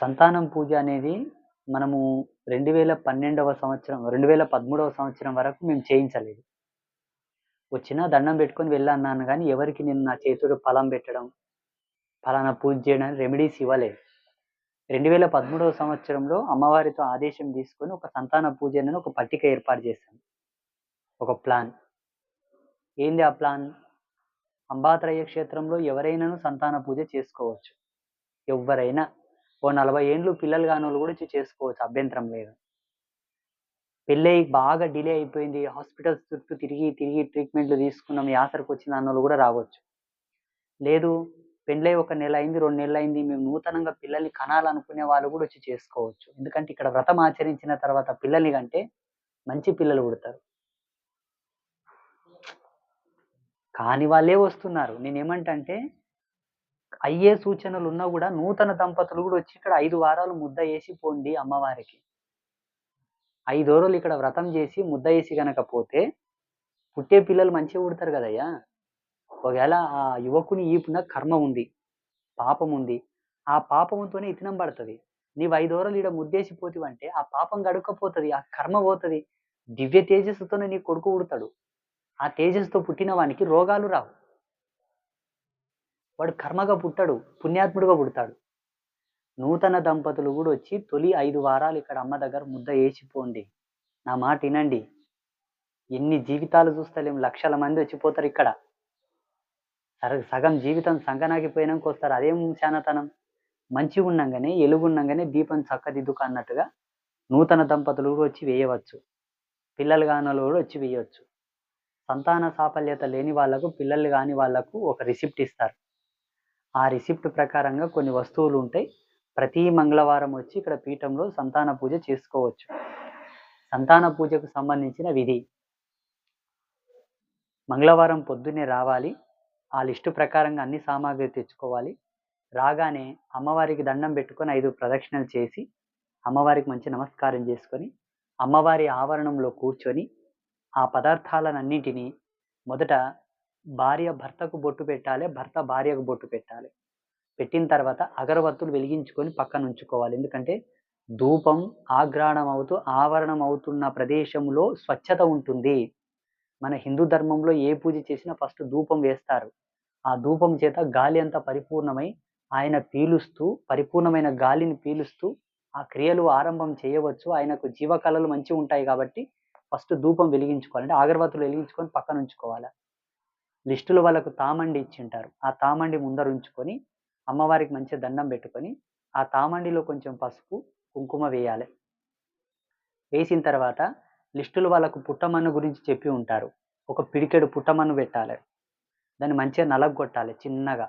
సంతానం పూజ అనేది మనము రెండు వేల పన్నెండవ సంవత్సరం రెండు వేల పదమూడవ సంవత్సరం వరకు మేము చేయించలేదు. వచ్చిన దండం పెట్టుకొని వెళ్ళన్నాను కానీ ఎవరికి నేను నా చేతుడు ఫలం పెట్టడం ఫలానా పూజ చేయడం రెమెడీస్ ఇవ్వలేదు. రెండు వేల పదమూడవ సంవత్సరంలో అమ్మవారితో ఆదేశం తీసుకొని ఒక సంతాన పూజ అనేది ఒక పట్టిక ఏర్పాటు చేశాను ఒక ప్లాన్ ఏంది ఆ ప్లాన్ అంబాత్రయ క్షేత్రంలో ఎవరైనాను సంతాన పూజ చేసుకోవచ్చు. ఎవరైనా ఓ నలభై ఏండ్లు పిల్లలు కాని వాళ్ళు కూడా వచ్చి చేసుకోవచ్చు అభ్యంతరం లేదు. పెళ్ళై బాగా డిలే అయిపోయింది. హాస్పిటల్స్ చుట్టూ తిరిగి తిరిగి ట్రీట్మెంట్లు తీసుకున్నాం. యాసరికి వచ్చిన అన్నోళ్ళు కూడా రావచ్చు. లేదు పెళ్ళై ఒక నెల అయింది రెండు నెలలు అయింది. మేము నూతనంగా పిల్లల్ని కనాలనుకునే వాళ్ళు కూడా వచ్చి చేసుకోవచ్చు. ఎందుకంటే ఇక్కడ వ్రతం ఆచరించిన తర్వాత పిల్లల్ని కంటే మంచి పిల్లలు పుడతారు. కాని వాళ్ళే వస్తున్నారు. నేనేమంటే అయ్యే సూచనలు ఉన్నా కూడా నూతన దంపతులు కూడా వచ్చి ఇక్కడ ఐదు వారాలు ముద్ద వేసి పోండి అమ్మవారికి. ఐదు రోజులు ఇక్కడ వ్రతం చేసి ముద్ద వేసి గనక పోతే పుట్టే పిల్లలు మంచిగా పుడతారు కదయ్యా. ఒకవేళ ఆ యువకుని ఈపున కర్మ ఉంది పాపం ఉంది ఆ పాపముతోనే ఇతనం పడుతుంది. నీవు ఐదు రోజులు ఇక్కడ ముద్దేసి పోతివంటే ఆ పాపం గడుక్కపోతుంది ఆ కర్మ పోతుంది. దివ్య తేజస్సుతోనే నీ కొడుకు పుడతాడు. ఆ తేజస్సుతో పుట్టిన వానికి రోగాలు రావు. వాడు కర్మగా పుట్టాడు పుణ్యాత్ముడుగా పుడతాడు. నూతన దంపతులు కూడా వచ్చి తొలి ఐదు వారాలు ఇక్కడ అమ్మ దగ్గర ముద్ద వేసిపోండి. నా మాట వినండి. ఎన్ని జీవితాలు చూస్తలేం లక్షల మంది వచ్చిపోతారు ఇక్కడ. సర- సగం జీవితం సంగనాగిపోయినాక వస్తారు. అదేం శానతనం మంచిగా ఉండంగానే ఎలుగుండంగానే దీపం చక్కదిద్దుకు అన్నట్టుగా నూతన దంపతులు కూడా వచ్చి వేయవచ్చు. పిల్లలు కాని కూడా వచ్చి వేయవచ్చు. సంతాన సాఫల్యత లేని వాళ్ళకు పిల్లలు కాని వాళ్ళకు ఒక రిసిప్ట్ ఇస్తారు. ఆ రిసిప్ట్ ప్రకారంగా కొన్ని వస్తువులు ఉంటాయి. ప్రతి మంగళవారం వచ్చి ఇక్కడ పీఠంలో సంతాన పూజ చేసుకోవచ్చు. సంతాన పూజకు సంబంధించిన విధి. మంగళవారం పొద్దున్నే రావాలి. ఆ లిస్టు ప్రకారంగా అన్ని సామాగ్రి తెచ్చుకోవాలి. రాగానే అమ్మవారికి దండం పెట్టుకొని ఐదు ప్రదక్షిణలు చేసి అమ్మవారికి మంచి నమస్కారం చేసుకొని అమ్మవారి ఆవరణంలో కూర్చొని ఆ పదార్థాలన్నింటినీ మొదట భార్య భర్తకు బొట్టు పెట్టాలి భర్త భార్యకు బొట్టు పెట్టాలి. పెట్టిన తర్వాత అగరబత్తులు వెలిగించుకొని పక్కన ఉంచుకోవాలి. ఎందుకంటే ధూపం ఆగ్రాణం అవుతూ ఆవరణం అవుతున్న ప్రదేశంలో స్వచ్ఛత ఉంటుంది. మన హిందూ ధర్మంలో ఏ పూజ చేసినా ఫస్ట్ ధూపం వేస్తారు. ఆ ధూపం చేత గాలి అంతా పరిపూర్ణమై ఆయన పీలుస్తూ పరిపూర్ణమైన గాలిని పీలుస్తూ ఆ క్రియలు ఆరంభం చేయవచ్చు. ఆయనకు జీవకళలు మంచిగా ఉంటాయి కాబట్టి ఫస్ట్ ధూపం వెలిగించుకోవాలి. అంటే అగరబత్తులు వెలిగించుకొని పక్కన ఉంచుకోవాలి. లిస్టులు వాళ్ళకు తామండి ఇచ్చింటారు. ఆ తామండి ముందర ఉంచుకొని అమ్మవారికి మంచిగా దండం పెట్టుకొని ఆ తామండిలో కొంచెం పసుపు కుంకుమ వేయాలి. వేసిన తర్వాత లిస్టులు వాళ్ళకు పుట్టమన్ను గురించి చెప్పి ఉంటారు. ఒక పిడికెడు పుట్టమన్ను పెట్టాలి. దాన్ని మంచిగా నలగొట్టాలి చిన్నగా.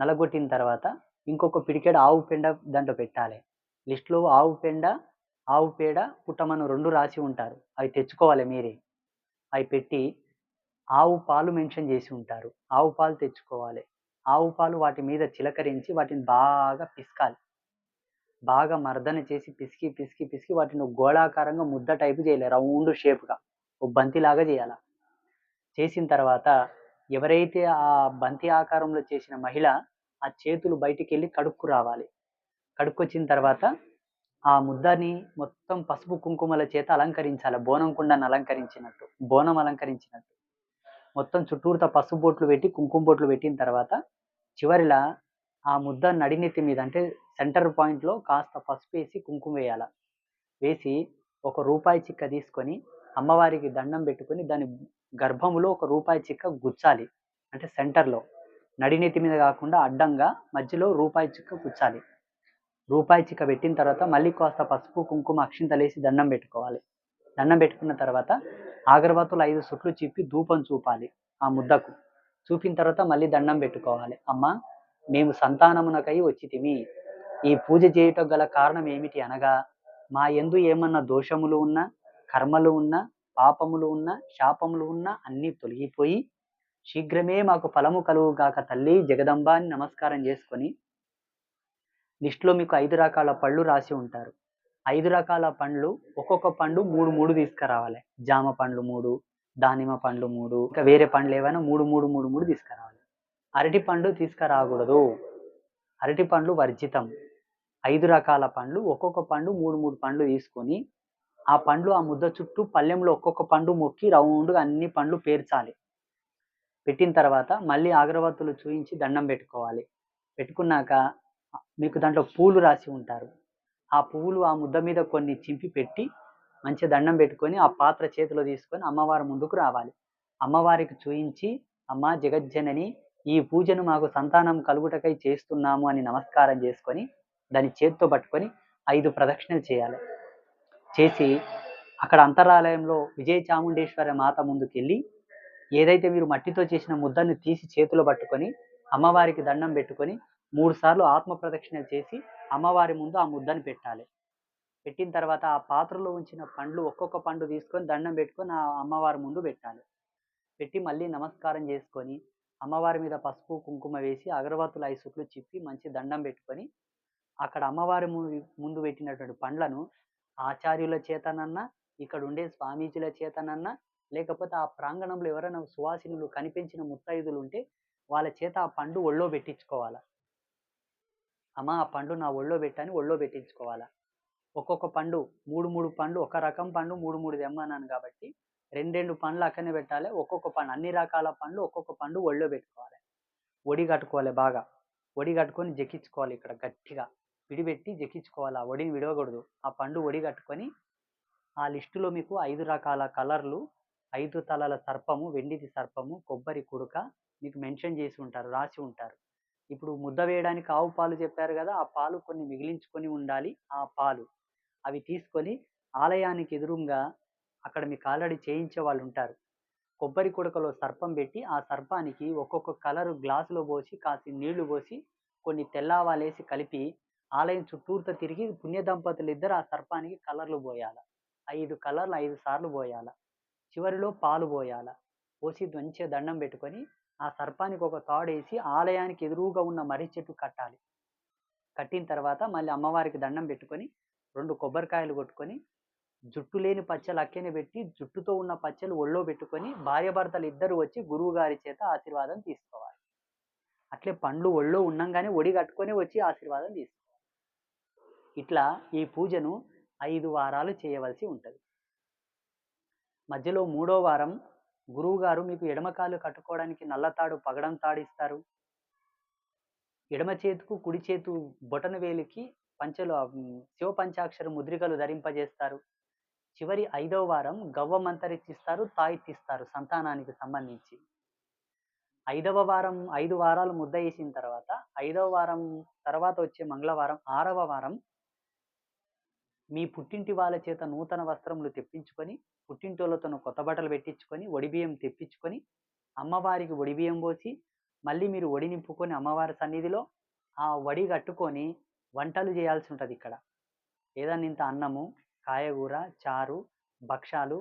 నలగొట్టిన తర్వాత ఇంకొక పిడికెడు ఆవు పెండ దాంట్లో పెట్టాలి. లిస్టులో ఆవు పెండ ఆవు పేడ పుట్టమన్ను రెండు రాసి ఉంటారు. అవి తెచ్చుకోవాలి మీరే. అవి పెట్టి ఆవు పాలు మెన్షన్ చేసి ఉంటారు. ఆవు పాలు తెచ్చుకోవాలి. ఆవు పాలు వాటి మీద చిలకరించి వాటిని బాగా పిసకాలి. బాగా మర్దన చేసి పిసికి పిసికి పిసికి వాటిని గోళాకారంగా ముద్ద టైపు చేయాలి. రౌండ్ షేప్గా. ఓ బంతిలాగా చేయాల. చేసిన తర్వాత ఎవరైతే ఆ బంతి ఆకారంలో చేసిన మహిళ ఆ చేతులు బయటికి వెళ్ళి కడుక్కు రావాలి. కడుక్కొచ్చిన తర్వాత ఆ ముద్దని మొత్తం పసుపు కుంకుమల చేత అలంకరించాలి. బోనం కుండను అలంకరించినట్టు. బోనం అలంకరించినట్టు. మొత్తం చుట్టూరుతా పసుపు బొట్లు పెట్టి కుంకుమ బొట్లు పెట్టిన తర్వాత చివరిలా ఆ ముద్ద నడినెత్తి మీద అంటే సెంటర్ పాయింట్లో కాస్త పసుపు వేసి కుంకుమ వేయాల. వేసి ఒక రూపాయి చిక్క తీసుకొని అమ్మవారికి దండం పెట్టుకొని దాని గర్భములో ఒక రూపాయి చిక్క గుచ్చాలి. అంటే సెంటర్లో నడినెత్తి మీద కాకుండా అడ్డంగా మధ్యలో రూపాయి చిక్క గుచ్చాలి. రూపాయి చిక్క పెట్టిన తర్వాత మళ్ళీ కాస్త పసుపు కుంకుమ అక్షింతలేసి దండం పెట్టుకోవాలి. దండం పెట్టుకున్న తర్వాత అగరబత్తులు ఐదు సుట్లు చిప్పి ధూపం చూపాలి ఆ ముద్దకు. చూపిన తర్వాత మళ్ళీ దండం పెట్టుకోవాలి. అమ్మ మేము సంతానమునకై వచ్చితిమి ఈ పూజ చేయుటకు గల కారణం ఏమిటి అనగా మా ఎందు ఏమన్నా దోషములు ఉన్నా కర్మలు ఉన్నా పాపములు ఉన్నా శాపములు ఉన్నా అన్నీ తొలగిపోయి శీఘ్రమే మాకు ఫలము కలుగుగాక తల్లి జగదంబాని నమస్కారం చేసుకొని లిస్టులో మీకు ఐదు రకాల పళ్ళు రాసి ఉంటారు. ఐదు రకాల పండ్లు ఒక్కొక్క పండు మూడు మూడు తీసుకురావాలి. జామ పండ్లు మూడు దానిమ్మ పండ్లు మూడు ఇంకా వేరే పండ్లు ఏవైనా మూడు మూడు మూడు మూడు తీసుకురావాలి. అరటి పండు తీసుకురాకూడదు. అరటి పండ్లు వర్జితం. ఐదు రకాల పండ్లు ఒక్కొక్క పండు మూడు మూడు పండ్లు తీసుకొని ఆ పండ్లు ఆ ముద్ద చుట్టూ పళ్ళెంలో ఒక్కొక్క పండు మొక్కి రౌండ్గా అన్ని పండ్లు పేర్చాలి. పెట్టిన తర్వాత మళ్ళీ అగరవత్తులు చూయించి దండం పెట్టుకోవాలి. పెట్టుకున్నాక మీకు దాంట్లో పూలు రాసి ఉంటారు. ఆ పువ్వులు ఆ ముద్ద మీద కొన్ని చింపి పెట్టి మంచి దండం పెట్టుకొని ఆ పాత్ర చేతిలో తీసుకొని అమ్మవారి ముందుకు రావాలి. అమ్మవారికి చూయించి అమ్మ జగజ్జనని ఈ పూజను మాకు సంతానం కలుగుటకై చేస్తున్నాము అని నమస్కారం చేసుకొని దాని చేతితో పట్టుకొని ఐదు ప్రదక్షిణలు చేయాలి. చేసి అక్కడ అంతరాలయంలో విజయ చాముండేశ్వరి మాత ముందుకెళ్ళి ఏదైతే మీరు మట్టితో చేసిన ముద్దను తీసి చేతిలో పట్టుకొని అమ్మవారికి దండం పెట్టుకొని మూడు సార్లు ఆత్మ ప్రదక్షిణలు చేసి అమ్మవారి ముందు ఆ ముద్దను పెట్టాలి. పెట్టిన తర్వాత ఆ పాత్రలో ఉంచిన పండ్లు ఒక్కొక్క పండు తీసుకొని దండం పెట్టుకొని ఆ అమ్మవారి ముందు పెట్టాలి. పెట్టి మళ్ళీ నమస్కారం చేసుకొని అమ్మవారి మీద పసుపు కుంకుమ వేసి అగరబత్తుల ఐసుకులు చిప్పి మంచి దండం పెట్టుకొని అక్కడ అమ్మవారి ముందు పెట్టినటువంటి పండ్లను ఆచార్యుల చేతనన్నా ఇక్కడ ఉండే స్వామీజీల చేతనన్నా లేకపోతే ఆ ప్రాంగణంలో ఎవరైనా సువాసినులు కనిపించిన ముత్తైదులు ఉంటే వాళ్ళ చేత ఆ పండు ఒళ్ళో పెట్టించుకోవాలా. అమ్మ ఆ పండు నా ఒళ్ళో పెట్టని ఒళ్ళో పెట్టించుకోవాలా. ఒక్కొక్క పండు మూడు మూడు పండ్లు ఒక రకం పండు మూడు మూడు తెమ్మన్నాను కాబట్టి రెండు పండ్లు అక్కడనే పెట్టాలి. ఒక్కొక్క పండు అన్ని రకాల పండ్లు ఒక్కొక్క పండు ఒళ్ళో పెట్టుకోవాలి. ఒడి కట్టుకోవాలి బాగా. ఒడి కట్టుకొని జెక్కించుకోవాలి ఇక్కడ గట్టిగా. విడిపెట్టి జెక్కించుకోవాలి ఆ ఒడిని విడవకూడదు. ఆ పండు ఒడి కట్టుకొని ఆ లిస్టులో మీకు ఐదు రకాల కలర్లు ఐదు తలల సర్పము వెండిది సర్పము కొబ్బరి కుడుక మీకు మెన్షన్ చేసి ఉంటారు రాసి ఉంటారు. ఇప్పుడు ముద్ద వేయడానికి ఆవు పాలు చెప్పారు కదా ఆ పాలు కొన్ని మిగిలించుకొని ఉండాలి ఆ పాలు. అవి తీసుకొని ఆలయానికి ఎదురుగా అక్కడ మీకు ఆల్రెడీ చేయించే వాళ్ళు ఉంటారు. కొబ్బరి కుడకలో సర్పం పెట్టి ఆ సర్పానికి ఒక్కొక్క కలరు గ్లాసులో పోసి కాసి నీళ్ళు పోసి కొన్ని తెల్లావాలేసి కలిపి ఆలయం చుట్టూరుతో తిరిగి పుణ్య దంపతులు ఇద్దరు ఆ సర్పానికి కలర్లు పోయాల. ఐదు కలర్లు ఐదు సార్లు పోయాల. చివరిలో పాలు పోయాల. పోసి మంచిగా దండం పెట్టుకొని ఆ సర్పానికి ఒక తాడేసి ఆలయానికి ఎదురుగా ఉన్న మర్రి చెట్టు కట్టాలి. కట్టిన తర్వాత మళ్ళీ అమ్మవారికి దండం పెట్టుకొని రెండు కొబ్బరికాయలు కొట్టుకొని జుట్టు లేని పచ్చలు అక్కనే పెట్టి జుట్టుతో ఉన్న పచ్చలు ఒళ్ళో పెట్టుకొని భార్యాభర్తలు ఇద్దరు వచ్చి గురువు గారి చేత ఆశీర్వాదం తీసుకోవాలి. అట్లే పండ్లు ఒళ్ళో ఉండంగానే ఒడి కట్టుకొని వచ్చి ఆశీర్వాదం తీసుకోవాలి. ఇట్లా ఈ పూజను ఐదు వారాలు చేయవలసి ఉంటుంది. మధ్యలో మూడో వారం గురువుగారు మీకు ఎడమకాలు కట్టుకోవడానికి నల్లతాడు పగడం తాడిస్తారు. ఎడమ చేతుకు కుడి చేతు బొటన వేలికి పంచలు శివ పంచాక్షర ముద్రికలు ధరింపజేస్తారు. చివరి ఐదవ వారం గవ్వ మంతరిచ్చిస్తారు తాయిత్తిస్తారు సంతానానికి సంబంధించి. ఐదవ వారం ఐదు వారాలు ముద్ద వేసిన తర్వాత ఐదవ వారం తర్వాత వచ్చే మంగళవారం ఆరవ వారం మీ పుట్టింటి వాళ్ళ చేత నూతన వస్త్రములు తెప్పించుకొని పుట్టింటోళ్ళతో కొత్త బట్టలు పెట్టించుకొని ఒడిబియ్యం తెప్పించుకొని అమ్మవారికి ఒడిబియ్యం పోసి మళ్ళీ మీరు ఒడి నింపుకొని అమ్మవారి సన్నిధిలో ఆ వడి కట్టుకొని వంటలు చేయాల్సి ఉంటుంది ఇక్కడ. ఏదన్నా ఇంత అన్నము కాయగూర చారు భక్షాలు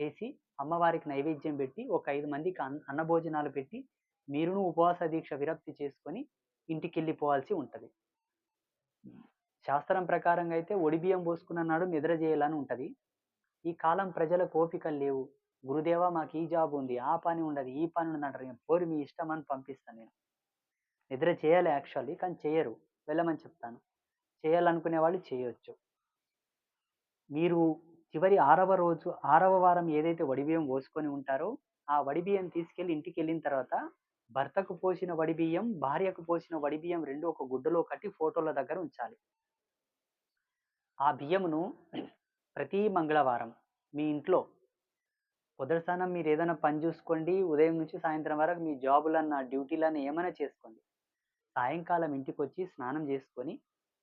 చేసి అమ్మవారికి నైవేద్యం పెట్టి ఒక ఐదు మందికి అన్న భోజనాలు పెట్టి మీరును ఉపవాస దీక్ష విరక్తి చేసుకొని ఇంటికి వెళ్ళిపోవాల్సి ఉంటుంది. శాస్త్రం ప్రకారంగా అయితే ఒడిబియ్యం పోసుకున్న నాడు నిద్ర చేయాలని ఉంటుంది. ఈ కాలం ప్రజలకు కోపికలు లేవు. గురుదేవా మాకు ఈ జాబ్ ఉంది ఆ పని ఉండదు ఈ పని ఉండదు అంటారు. పోరి మీ ఇష్టం అని పంపిస్తాను నేను. నిద్ర చేయాలి యాక్చువల్లీ కానీ చేయరు. వెళ్ళమని చెప్తాను. చేయాలనుకునే వాళ్ళు చేయొచ్చు. మీరు చివరి ఆరవ రోజు ఆరవ వారం ఏదైతే వడిబియ్యం పోసుకొని ఉంటారో ఆ వడిబియ్యం తీసుకెళ్ళి ఇంటికి వెళ్ళిన తర్వాత భర్తకు పోసిన వడిబియ్యం భార్యకు పోసిన వడిబియ్యం రెండు ఒక గుడ్డలో కట్టి ఫోటోల దగ్గర ఉంచాలి. ఆ బియ్యమును ప్రతి మంగళవారం మీ ఇంట్లో పొదటిసానం మీరు ఏదైనా పని చూసుకోండి ఉదయం నుంచి సాయంత్రం వరకు మీ జాబులన్న డ్యూటీలన్న ఏమైనా చేసుకోండి. సాయంకాలం ఇంటికి వచ్చి స్నానం చేసుకొని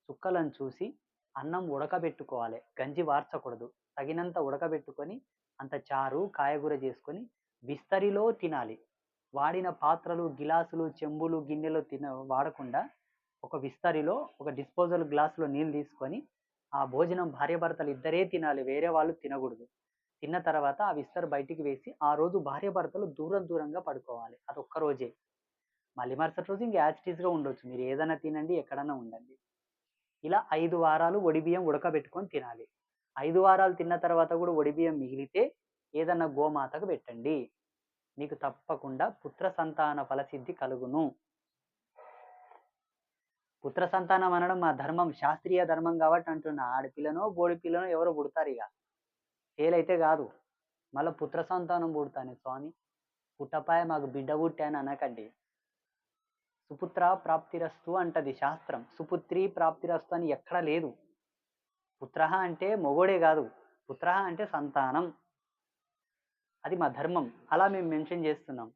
చుక్కలను చూసి అన్నం ఉడకబెట్టుకోవాలి. గంజి వార్చకూడదు. తగినంత ఉడకబెట్టుకొని అంత చారు కాయగూర చేసుకొని బిస్తరిలో తినాలి. వాడిన పాత్రలు గిలాసులు చెంబులు గిన్నెలు తిన వాడకుండా ఒక విస్తరిలో ఒక డిస్పోజల్ గ్లాసులో నీళ్ళు తీసుకొని ఆ భోజనం భార్యాభర్తలు ఇద్దరే తినాలి వేరే వాళ్ళు తినకూడదు. తిన్న తర్వాత ఆ విస్తర్ బయటికి వేసి ఆ రోజు భార్యాభర్తలు దూరం దూరంగా పడుకోవాలి. అది ఒక్క రోజే. మళ్ళీ మరుసటి రోజు ఇంకా యాజిటీస్గా ఉండొచ్చు. మీరు ఏదైనా తినండి ఎక్కడన్నా ఉండండి. ఇలా ఐదు వారాలు ఒడిబియ్యం ఉడకబెట్టుకొని తినాలి. ఐదు వారాలు తిన్న తర్వాత కూడా ఒడిబియ్యం మిగిలితే ఏదన్నా గోమాతకు పెట్టండి. మీకు తప్పకుండా పుత్ర సంతాన ఫలసిద్ధి కలుగును. పుత్ర సంతానం అనడం మా ధర్మం శాస్త్రీయ ధర్మం కాబట్టి అంటున్నా. ఆడపిల్లనో బోడి పిల్లనో ఎవరో పుడతారు ఇక. ఫెయిల్ అయితే కాదు. మళ్ళీ పుత్ర సంతానం పుడతాను స్వామి. పుట్టపాయ మాకు బిడ్డ పుట్టాను అనకండి. సుపుత్ర ప్రాప్తిరస్తు అంటది శాస్త్రం. సుపుత్రి ప్రాప్తిరస్తు అని ఎక్కడ లేదు. పుత్ర అంటే మొగోడే కాదు. పుత్ర అంటే సంతానం. అది మా ధర్మం. అలా మేము మెన్షన్ చేస్తున్నాం.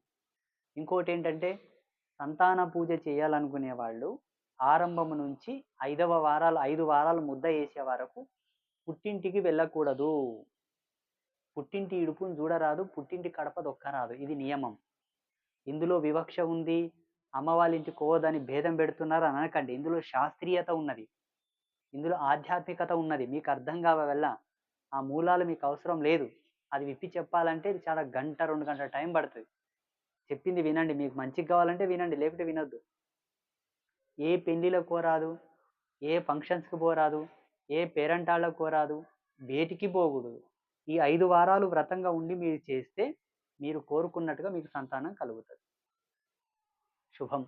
ఇంకోటి ఏంటంటే సంతాన పూజ చేయాలనుకునే వాళ్ళు ఆరంభం నుంచి ఐదవ వారాలు ఐదు వారాలు ముద్ద వేసే వరకు పుట్టింటికి వెళ్ళకూడదు. పుట్టింటి ఇడుపును చూడరాదు పుట్టింటి కడప దొక్కరాదు. ఇది నియమం. ఇందులో వివక్ష ఉంది. అమ్మవాళ్ళింటి కోదని భేదం పెడుతున్నారు అని అనకండి. ఇందులో శాస్త్రీయత ఉన్నది. ఇందులో ఆధ్యాత్మికత ఉన్నది. మీకు అర్థం కావల్ల ఆ మూలాలు మీకు అవసరం లేదు. అది విప్పి చెప్పాలంటే ఇది చాలా గంట రెండు గంటల టైం పడుతుంది. చెప్పింది వినండి. మీకు మంచిగా కావాలంటే వినండి. లేకపోతే వినొద్దు. ఏ పెళ్ళిళ్ళకు పోరాదు ఏ ఫంక్షన్స్కి పోరాదు ఏ పేరెంటాళ్ళకు పోరాదు వేటికి పోకూడదు. ఈ ఐదు వారాలు వ్రతంగా ఉండి మీరు చేస్తే మీరు కోరుకున్నట్టుగా మీకు సంతానం కలుగుతుంది. శుభం.